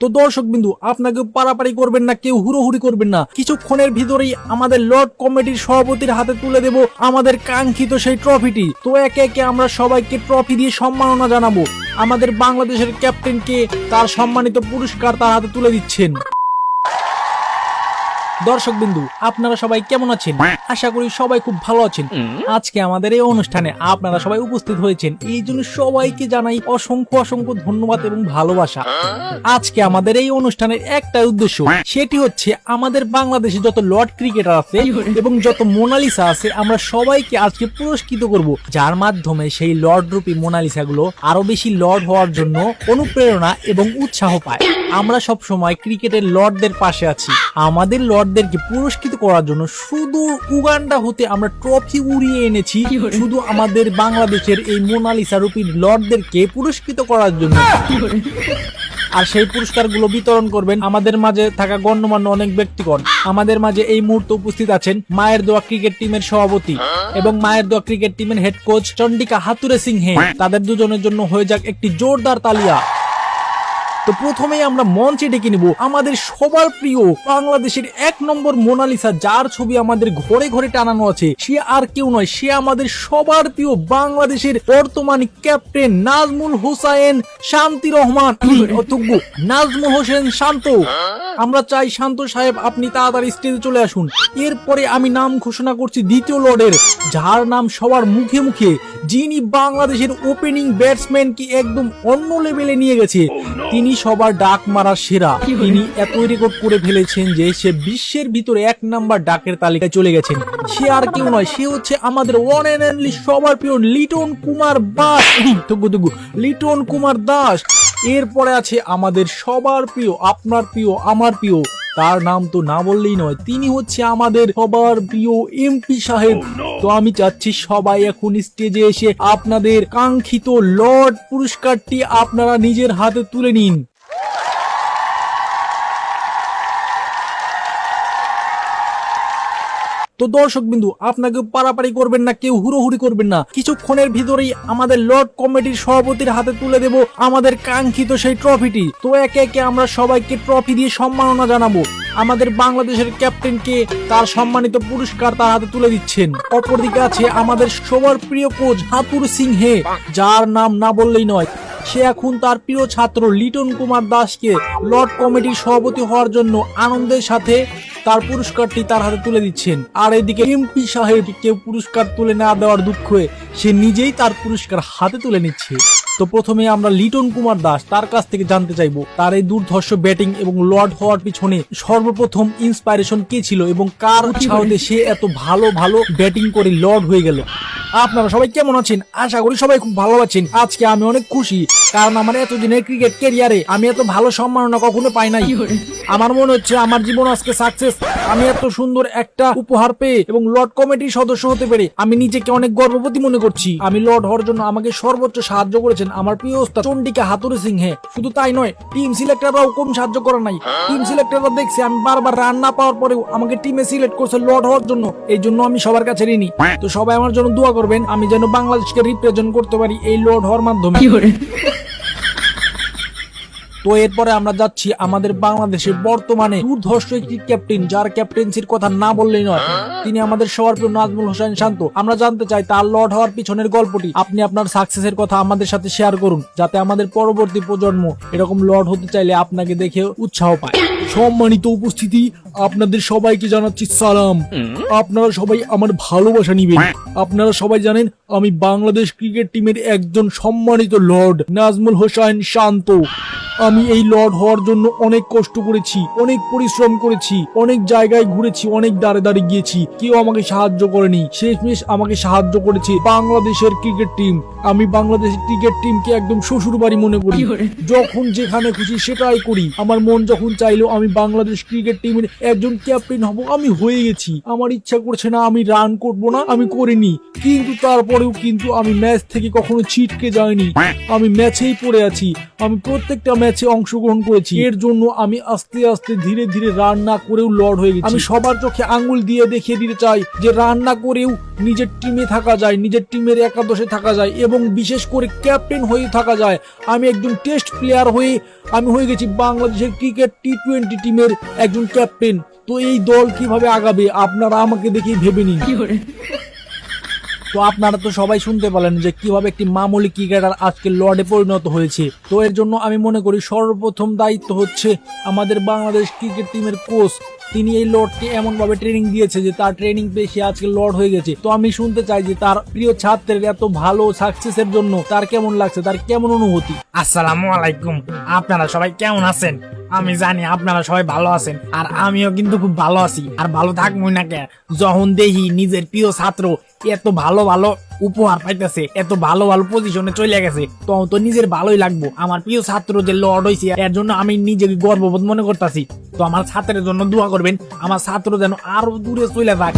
তো দর্শক বিন্দু আপনাকে পারাপারি করবেন না, কেউ হুড়োহুড়ি করবেন না। কিছুক্ষণের ভিতরেই আমাদের লর্ড কমিটির সভাপতির হাতে তুলে দেব আমাদের কাঙ্ক্ষিত সেই ট্রফিটি। তো একে একে আমরা সবাইকে ট্রফি দিয়ে সম্মাননা জানাব। আমাদের বাংলাদেশের ক্যাপ্টেনকে তার সম্মানিত পুরস্কার তার হাতে তুলে দিচ্ছেন। দর্শক বিন্দু আপনারা সবাই কেমন আছেন? আশা করি সবাই খুব ভালো আছেন। আজকে আমাদের এই অনুষ্ঠানে আপনারা সবাই উপস্থিত হয়েছেন। এই জন্য সবাইকে জানাই অসংখ্য অসংখ্য ধন্যবাদ এবং ভালোবাসা। আজকে আমাদের এই অনুষ্ঠানের একটা উদ্দেশ্য, সেটি হচ্ছে আমাদের বাংলাদেশে যত লর্ড ক্রিকেটার আছে এবং যত মোনালিসা আছে, আমরা সবাইকে আজকে পুরস্কৃত করব। যার মাধ্যমে সেই লর্ড রূপী মোনালিসা গুলো আরও বেশি লর্ড হওয়ার জন্য অনুপ্রেরণা এবং উৎসাহ পায়। আমরা সব সময় ক্রিকেটের লর্ডদের পাশে আছি। আমাদের লর্ডদেরকে পুরস্কৃত করার জন্য শুধু উগান্ডা হতে আমরা ট্রফি উড়িয়ে এনেছি। শুধু আমাদের বাংলাদেশের এই মোনালিসা রূপী লর্ডদেরকে পুরস্কৃত করার জন্য। আর সেই পুরস্কারগুলো বিতরণ করবেন আমাদের মাঝে থাকা গণ্যমান্য অনেক ব্যক্তিগণ। আমাদের মাঝে এই মুহূর্তে উপস্থিত আছেন মায়ের দোয়া ক্রিকেট টিমের সভাপতি এবং মায়ের দোয়া ক্রিকেট টিমের head coach Chandika Hathurusingha. তাদের দুজনের জন্য হয়ে যাক একটি জোরদার তালিয়া। তো প্রথমেই আমরা মঞ্চে ডেকে নিব আমাদের সবার প্রিয় বাংলাদেশের এক নম্বর মোনালিসা যার ছবি আমাদের ঘরে ঘরে টানানো আছে। সে আর কেউ নয় সে আমাদের সবার প্রিয় বাংলাদেশের বর্তমান ক্যাপ্টেন নাজমুল হোসাইন শান্তি রহমান। নাজমুল হোসেন শান্ত। আমরা চাই শান্ত সাহেব আপনি তাড়াতাড়ি স্টেজে চলে আসুন। এরপরে আমি নাম ঘোষণা করছি দ্বিতীয় লর্ডের যার নাম সবার মুখে মুখে। যিনি বাংলাদেশের ওপেনিং ব্যাটসম্যানকে একদম অন্য লেভেলে নিয়ে গেছে। তিনি সবার ডাক মারার সেরা। তিনি এতই রেকর্ড করে ফেলেছেন যে সে বিশ্বের ভিতরে এক নাম্বার ডাকের তালিকায় চলে গেছেন। সে আর কেউ নয় সে হচ্ছে আমাদের ওয়ান এন্ড অনলি সবার প্রিয় লিটন কুমার দাস। তুগু তুগু লিটন কুমার দাস। এরপরে আছে আমাদের সবার প্রিয় আপনার প্রিয় আমার প্রিয়। তার নাম তো না বললেই নয় তিনি হচ্ছে আমাদের সবার প্রিয় এমপি সাহেব। তো আমি চাচ্ছি সবাই এখন স্টেজে এসে আপনাদের কাঙ্ক্ষিত লর্ড পুরস্কারটি আপনারা নিজের হাতে তুলে নিন। তো দর্শক বিন্দু আপনাকে পারাপারি করবেন না, কেউ হুড়োহুড়ি করবেন না। কিছুক্ষণের ভিতরেই আমাদের লর্ড কমিটির সভাপতির হাতে তুলে দেব আমাদের কাঙ্ক্ষিত সেই ট্রফিটি। তো একে একে আমরা সবাইকে ট্রফি দিয়ে সম্মাননা জানাব। আমাদের বাংলাদেশের ক্যাপ্টেনকে তার সম্মানিত পুরস্কার তার হাতে তুলে দিচ্ছেন। অপরদিকে আছে আমাদের সবার প্রিয় কোচ হাতুর সিংহে, যার নাম না বললেই নয়। সে এখন তার প্রিয় ছাত্র লিটন কুমার দাসকে লর্ড কমিটির সভাপতি হওয়ার জন্য আনন্দের সাথে তার পুরস্কারটি তার হাতে তুলে দিচ্ছেন। আর এদিকে এমপি সাহেব কেউ পুরস্কার তুলে না দেওয়ার দুঃখে সে নিজেই তার পুরস্কার হাতে তুলে নিচ্ছে। তো প্রথমে আমরা লিটন কুমার দাস তার কাছ থেকে জানতে চাইব, তার এই দুর্ধর্ষ ব্যাটিং এবং লর্ড হওয়ার পিছনে সর্বপ্রথম ইন্সপাইরেশন কে ছিল এবং কার উৎসাহতে সে এত ভালো ভালো ব্যাটিং করে লর্ড হয়ে গেল? আপনারা সবাই কেমন আছেন? আশা করি সবাই খুব ভালো আছেন। আজকে আমি অনেক খুশি কারণ আমার এতদিনের ক্রিকেট ক্যারিয়ারে আমি এত ভালো সম্মাননা কখনো পাই নাই। আমার মনে হচ্ছে আমার জীবন আজকে সাকসেস আমি এত সুন্দর একটা উপহার পেয়ে এবং লর্ড কমিটির সদস্য হতে পেরে আমি নিজেকে অনেক গর্ববতী মনে করছি। আমি লর্ড হওয়ার জন্য আমাকে সর্বোচ্চ সাহায্য করেছেন আমার প্রিয় ওস্তাদ চন্ডিকা হাতুরে সিংহে। শুধু তাই নয় টিম সিলেক্টররাও কম সাহায্য করে নাই। টিম সিলেক্টররা দেখছে আমি বারবার রান না পাওয়ার পরেও আমাকে টিমে সিলেক্ট করছে লর্ড হওয়ার জন্য। এই জন্য আমি সবার কাছে ঋণী। তো সবাই আমার জন্য দোয়া করবেন আমি যেন বাংলাদেশকে রিপ্রেজেন্ট করতে পারি এই লোড হওয়ার মাধ্যমে। তো এরপরে আমরা যাচ্ছি আমাদের বাংলাদেশের বর্তমানে দুর্ধর্ষ একটি ক্যাপ্টেন যার ক্যাপ্টেন্সির কথা না বললেই নয়। তিনি আমাদের সবার প্রিয় নাজমুল হোসেন শান্ত। আমরা জানতে চাই তার লর্ড হওয়ার পিছনের গল্পটি। আপনি আপনার সাকসেসের কথা আমাদের সাথে শেয়ার করুন, যাতে আমাদের পরবর্তী প্রজন্ম এরকম লর্ড হতে চাইলে আপনাকে দেখে উৎসাহ পায়। সম্মানিত উপস্থিতি, আপনাদের সবাইকে জানাচ্ছি সালাম। আপনারা সবাই আমার ভালোবাসা নিবেন। আপনারা সবাই জানেন, আমি বাংলাদেশ ক্রিকেট টিমের একজন সম্মানিত লর্ড, নাজমুল হোসেন শান্ত। আমি এই লর্ড হওয়ার জন্য অনেক কষ্ট করেছি অনেক পরিশ্রম করেছি অনেক জায়গায় ঘুরেছি অনেক দাঁড়ে দাঁড়িয়ে গিয়েছি। কেউ আমাকে সাহায্য করেনি। শেষমেশ আমাকে সাহায্য করেছে বাংলাদেশের ক্রিকেট টিম। আমি বাংলাদেশের ক্রিকেট টিমকে একদম শ্বশুর বাড়ি মনে করি। যখন যেখানে খুশি সেটাই করি। আমার মন যখন চাইলো আমি বাংলাদেশ ক্রিকেট টিমের একজন ক্যাপ্টেন হব আমি হয়ে গেছি। আমার ইচ্ছা করছে না আমি রান করব না আমি করিনি। কিন্তু তারপরেও কিন্তু আমি ম্যাচ থেকে কখনো ছিটকে যাইনি। আমি ম্যাচেই পড়ে আছি। আমি প্রত্যেকটা ম্যাচে অংশগ্রহণ করেছি। এর জন্য আমি আস্তে আস্তে ধীরে ধীরে রান না করেও লর্ড হয়ে গেছি। আমি সবার চোখে আঙ্গুল দিয়ে দেখিয়ে দিতে চাই যে রান না করেও নিজের টিমে থাকা যায় নিজের টিমের একাদশে থাকা যায় এবং বিশেষ করে ক্যাপ্টেন হয়ে থাকা যায়। আমি একজন টেস্ট প্লেয়ার হয়ে আমি হয়ে গেছি বাংলাদেশের ক্রিকেট টি টোয়েন্টি টিমের একজন ক্যাপ্টেন। তো এই দল কীভাবে আগাবে আপনারা আমাকে দেখেই ভেবে নিন। তো আপনারা তো সবাই শুনতে পেলেন যে কীভাবে একটি মামুলি ক্রিকেটার আজকে লর্ডে পরিণত হয়েছে। তো এর জন্য আমি মনে করি সর্বপ্রথম দায়িত্ব হচ্ছে আমাদের বাংলাদেশ ক্রিকেট টিমের কোচ। তিনি এই লর্ডকে এমন ভাবে ট্রেনিং দিয়েছে যে তার ট্রেনিং পেয়ে সে আজকে লর্ড হয়ে গেছে। তো আমি শুনতে চাই যে তার প্রিয় ছাত্রের এত ভালো সাকসেসের জন্য তার কেমন লাগছে? তার কেমন অনুভূতি? আসসালামু আলাইকুম। আপনারা সবাই কেমন আছেন? আমি জানি আপনারা সবাই ভালো আছেন। আর আমিও কিন্তু খুব ভালো আছি। আর ভালো থাকবই না কে? যখন দেখি নিজের প্রিয় ছাত্র এত ভালো ভালো উপহার পাইতেছে, এত ভালো ভালো পজিশনে চলে গেছে, তো তো নিজের ভালোই লাগবো। আমার প্রিয় ছাত্র যে লর্ড হয়েছে এর জন্য আমি নিজেকে গর্ববোধ মনে করতেছি। তো আমার ছাত্রের জন্য দোয়া করবেন, আমার ছাত্র যেন আরও দূরে চলে যায়